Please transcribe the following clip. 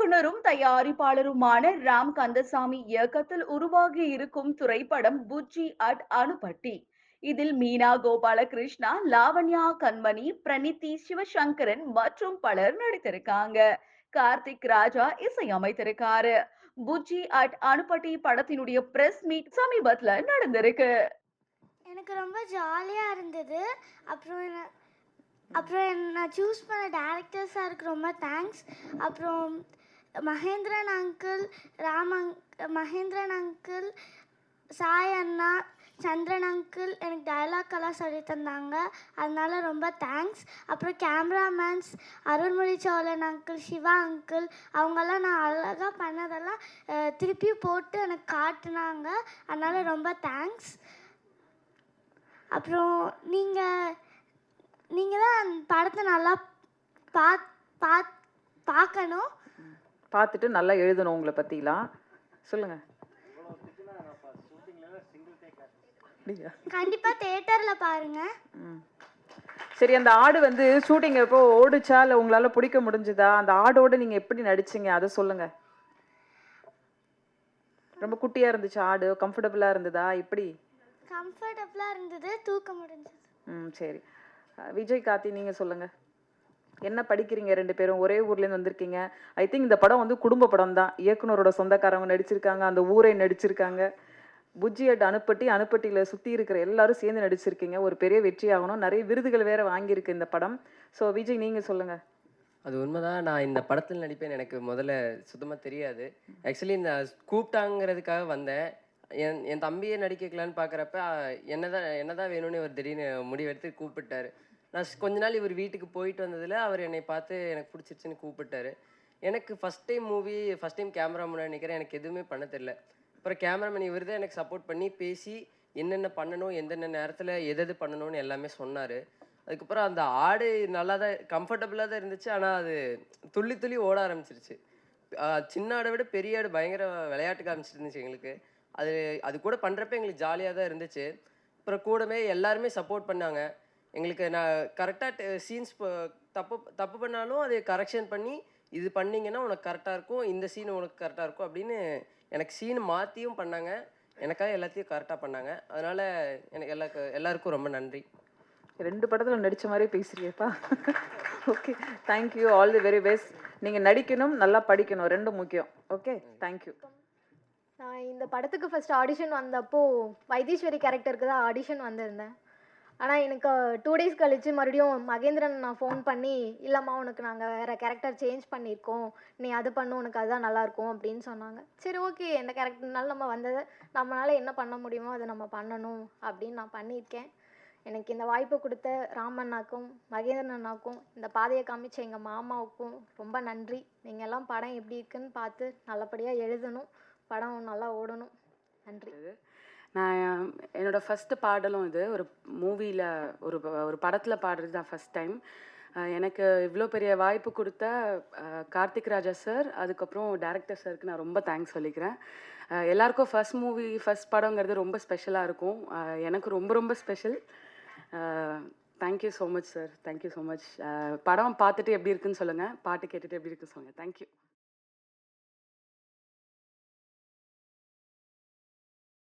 இயக்குனரும் தயாரிப்பாளருமான ராம் கந்தசாமி இயக்கத்தில் உருவாகி இருக்கும் திரைப்படம் புஜ்ஜி அட் அணுபட்டி. இதில் மீனா கோபாலகிருஷ்ணா லாவண்யா கண்மணி பிரணித்தி சிவசங்கரன் மற்றும் பலர் நடித்திருக்காங்க. கார்த்திக் ராஜா இசையமைத்திருக்காரு. புஜ்ஜி அட் அணுபட்டி படத்தினுடைய பிரஸ் மீட் சமீபத்துல நடந்திருக்கு. எனக்கு ரொம்ப ஜாலியாக இருந்தது. அப்புறம் என்ன- அப்புறம் நான் சூஸ் பண்ண டேரக்டர்ஸாருக்கு ரொம்ப தேங்க்ஸ் அப்புறம் மகேந்திரன் அங்கிள் ராமங் மகேந்திரன் அங்கிள் சாய் அண்ணா சந்திரன் அங்கிள் எனக்கு டயலாக் எல்லாம் சொல்லி தந்தாங்க. அதனால ரொம்ப தேங்க்ஸ் அப்புறம் cameramans Arulmozhi Cholan uncle Siva uncle அவங்கெல்லாம் நான் அழகாக பண்ணதெல்லாம் திருப்பி திருப்பியும் போட்டு எனக்கு காட்டினாங்க. அதனால ரொம்ப தேங்க்ஸ் அப்புறம் நீங்கள் நீங்கள் தான் அந்த படத்தை நல்லா பாத் பா பார்க்கணும். பார்த்துட்டு நல்லா எழுதணும் உங்களை பற்றிலாம் சொல்லுங்க. அப்படியா? கண்டிப்பாக தேட்டரில் பாருங்கள் ம். சரி அந்த ஆடு வந்து ஷூட்டிங் எப்போ ஓடுச்சா? இல்லை உங்களால் பிடிக்க முடிஞ்சுதா? அந்த ஆடோட நீங்கள் எப்படி நடிச்சீங்க? அதை சொல்லுங்க. ரொம்ப குட்டியாக இருந்துச்சு ஆடு? கம்ஃபர்டபுளாக இருந்ததா? எப்படி கம்ஃபர்டபுளாக இருந்தது தூக்க முடிஞ்சது. ம் சரி. விஜய் கார்த்தி நீங்கள் சொல்லுங்க. என்ன படிக்கிறீங்க ரெண்டு பேரும்? ஒரே ஊர்லேருந்து வந்திருக்கீங்க. ஐ திங்க் இந்த படம் வந்து குடும்ப படம் தான் இயக்குனரோட சொந்தக்காரவங்க நடிச்சிருக்காங்க அந்த ஊரை நடிச்சிருக்காங்க. புஜ்ஜி அட் அணுப்பட்டி அணுப்பட்டியில் சுற்றி இருக்கிற எல்லாரும் சேர்ந்து நடிச்சிருக்கீங்க. ஒரு பெரிய வெற்றி ஆகணும். நிறைய விருதுகள் வேற வாங்கியிருக்கு இந்த படம். ஸோ விஜய் நீங்கள் சொல்லுங்கள் அது உண்மைதான். நான் இந்த படத்தில் நடிப்பேன் எனக்கு முதல்ல சுத்தமாக தெரியாது. ஆக்சுவலி இந்த கூப்பிட்டாங்கிறதுக்காக வந்தேன். என் என் தம்பியை நடிக்க பார்க்குறப்ப என்னதான் என்னதான் வேணும்னு ஒரு திடீர்னு முடிவெடுத்து கூப்பிட்டாரு. நான் கொஞ்ச நாள் இவர் வீட்டுக்கு போயிட்டு வந்ததில் அவர் என்னை பார்த்து எனக்கு பிடிச்சிருச்சுன்னு கூப்பிட்டாரு. எனக்கு first time movie first time camera முன்னாடி நிற்கிறேன் எனக்கு எதுவுமே பண்ண தெரில அப்புறம் கேமராமேன் இவர் தான் எனக்கு சப்போர்ட் பண்ணி பேசி என்னென்ன பண்ணணும் எந்தெந்த நேரத்தில் எது எது பண்ணணும்னு எல்லாமே சொன்னார். அதுக்கப்புறம் அந்த ஆடு நல்லா தான் கம்ஃபர்டபுளாக தான் இருந்துச்சு. ஆனால் அது துள்ளி துள்ளி ஓட ஆரம்பிச்சிருச்சு. சின்ன ஆடை விட பெரிய ஆடு பயங்கர விளையாட்டு காமிச்சிருந்துச்சு எங்களுக்கு. அது அது கூட பண்ணுறப்ப எங்களுக்கு ஜாலியாக தான் இருந்துச்சு. அப்புறம் கூடவே எல்லாருமே சப்போர்ட் பண்ணாங்க. எங்களுக்கு நான் கரெக்டாக சீன்ஸ் தப்பு தப்பு பண்ணாலும் அதை கரெக்ஷன் பண்ணி இது பண்ணீங்கன்னா உனக்கு கரெக்டாக இருக்கும் இந்த சீன் உனக்கு கரெக்டாக இருக்கும் அப்படின்னு எனக்கு சீன் மாற்றியும் பண்ணாங்க. எனக்காக எல்லாத்தையும் கரெக்டாக பண்ணாங்க. அதனால் எனக்கு எல்லா எல்லாருக்கும் ரொம்ப நன்றி. ரெண்டு படத்தில் நடிச்ச மாதிரியே பேசுறியப்பா. Okay thank you all the very best நீங்கள் நடிக்கணும் நல்லா படிக்கணும் ரெண்டும் முக்கியம். ஓகே தேங்க்யூ நான் இந்த படத்துக்கு ஃபர்ஸ்ட் ஆடிஷன் வந்தப்போ வைத்தீஸ்வரி கேரக்டருக்கு தான் ஆடிஷன் வந்திருந்தேன். ஆனால் எனக்கு டூ டேஸ் கழித்து மறுபடியும் மகேந்திரன் நான் ஃபோன் பண்ணி இல்லைம்மா உனக்கு நாங்கள் வேறு கேரக்டர் சேஞ்ச் பண்ணியிருக்கோம். நீ அது பண்ணு உனக்கு அதுதான் நல்லாயிருக்கும் அப்படின்னு சொன்னாங்க. சரி ஓகே எந்த கேரக்டர்னாலும் நம்ம வந்ததை நம்மளால் என்ன பண்ண முடியுமோ அதை நம்ம பண்ணணும் அப்படின்னு நான் பண்ணியிருக்கேன். எனக்கு இந்த வாய்ப்பு கொடுத்த ராமண்ணாக்கும் மகேந்திரன் அண்ணாக்கும் இந்த பாதையை காமிச்ச எங்கள் மாமாவுக்கும் ரொம்ப நன்றி. நீங்கள் எல்லாம் படம் எப்படி இருக்குன்னு பார்த்து நல்லபடியாக எழுதணும். படம் நல்லா ஓடணும். நன்றி. நான் என்னோட ஃபஸ்ட்டு பாடலும் இது. ஒரு மூவியில் ஒரு ப- ஒரு படத்தில் பாடுறது தான் ஃபஸ்ட் டைம் எனக்கு இவ்வளோ பெரிய வாய்ப்பு கொடுத்த கார்த்திக் ராஜா சார் அதுக்கப்புறம் டேரக்டர் சாருக்கு நான் ரொம்ப தேங்க்ஸ் சொல்லிக்கிறேன். எல்லாருக்கும் ஃபர்ஸ்ட் மூவி ஃபஸ்ட் படங்கிறது ரொம்ப ஸ்பெஷலாக இருக்கும். எனக்கு ரொம்ப ரொம்ப special thank you so much sir thank you so much படம் பார்த்துட்டு எப்படி இருக்குன்னு சொல்லுங்கள் பாட்டு கேட்டுட்டு எப்படி இருக்குன்னு சொல்லுங்கள் தேங்க்யூ